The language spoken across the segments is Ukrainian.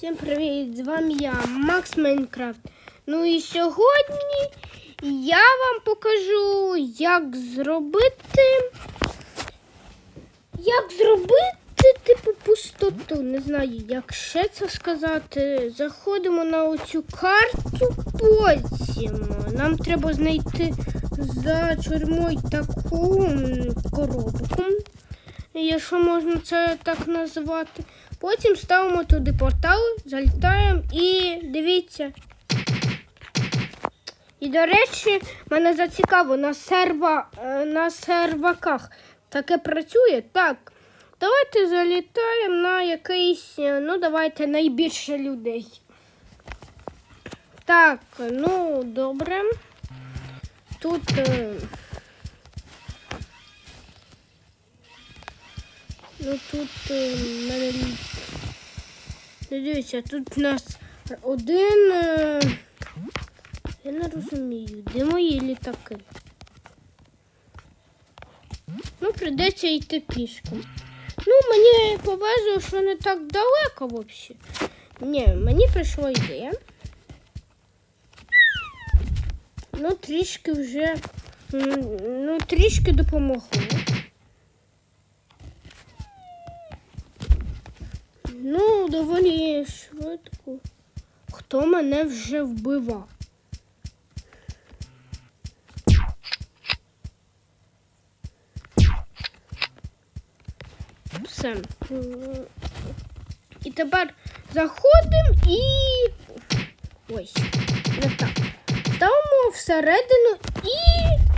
Всім привіт! З вами я, Макс Майнкрафт. Ну і сьогодні я вам покажу, як зробити. Як зробити, типу, пустоту. Не знаю, як ще це сказати. Заходимо на оцю карту, потім нам треба знайти за тюрмою таку коробку, якщо можна це так назвати. Потім ставимо туди портал, залітаємо і дивіться. І, до речі, мене зацікаво на, серва, е, на серваках таке працює. Так, давайте залітаємо на якийсь, е, ну, давайте найбільше людей. Так, ну, добре. Тут. Ну тут е, мене. Ну, Дивіться, тут у нас один. е, Я не розумію, де мої літаки? Ну, прийдеться йти пішком. Ну, мені повезло, що не так далеко взагалі. Ні, мені прийшла ідея. Ну, трішки вже. Ну, трішки допомогло. Ну, доволі швидко. Хто мене вже вбивав? Все. І тепер заходимо і. Ой, не так. Ставимо всередину і.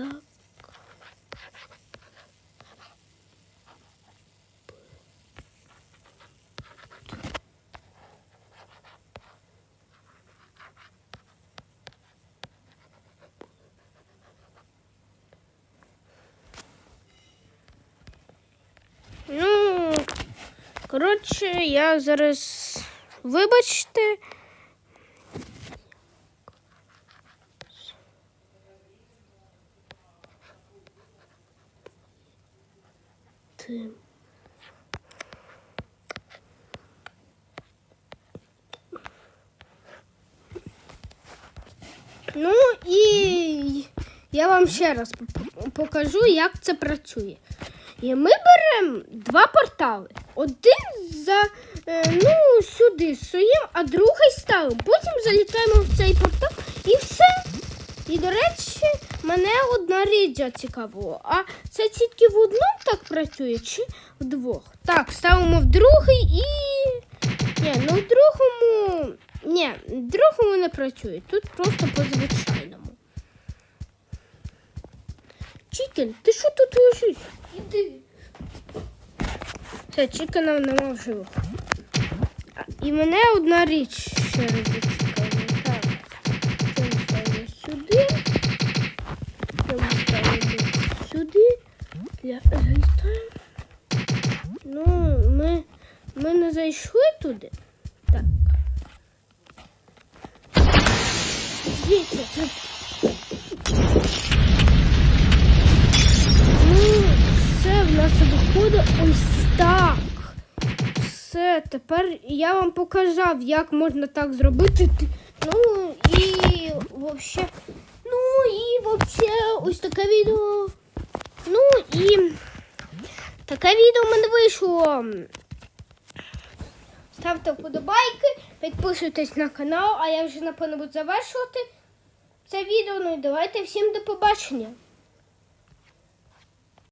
Як? Ну, коротше, я зараз. Вибачте. Ти. Ну і я вам ще раз покажу, як це працює. І ми беремо два портали. Один за е, ну, сюди своїм, а другий ставимо. Потім залітаємо в цей портал і все. І, до речі, мене одна ріджа цікавила. А це тільки в одному так працює чи в двох? Так, ставимо в другий і. Ні, ну в другому. Ні, в другому не працює. Тут просто по звичайному. Чікен, ти що тут лежиш? Іди. Все, чікена нема в живих. І мене одна річ ще раз зайшли туди. Так. Дивіться, це Ну, все в нас виходить ось так. Все, тепер я вам показав, як можна так зробити. Ну і вообще. Ну і вообще ось таке відео. Ну і таке відео в мене вийшло. Ставте вподобайки, підписуйтесь на канал, а я вже напевно буду завершувати це відео. Ну і давайте всім до побачення.